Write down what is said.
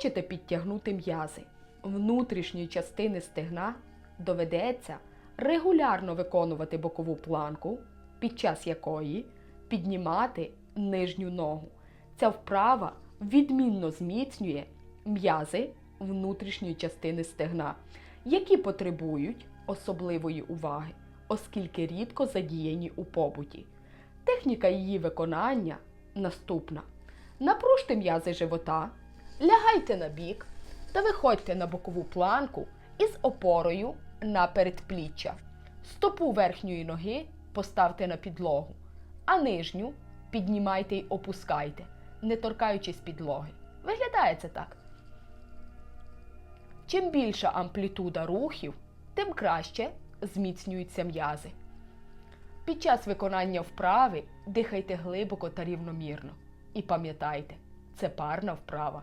Хочете підтягнути м'язи внутрішньої частини стегна, доведеться регулярно виконувати бокову планку, під час якої піднімати нижню ногу. Ця вправа відмінно зміцнює м'язи внутрішньої частини стегна, які потребують особливої уваги, оскільки рідко задіяні у побуті. Техніка її виконання наступна: напружте м'язи живота, лягайте на бік та виходьте на бокову планку із опорою на передпліччя. Стопу верхньої ноги поставте на підлогу, а нижню піднімайте й опускайте, не торкаючись підлоги. Виглядає це так. Чим більша амплітуда рухів, тим краще зміцнюються м'язи. Під час виконання вправи дихайте глибоко та рівномірно. І пам'ятайте, це парна вправа.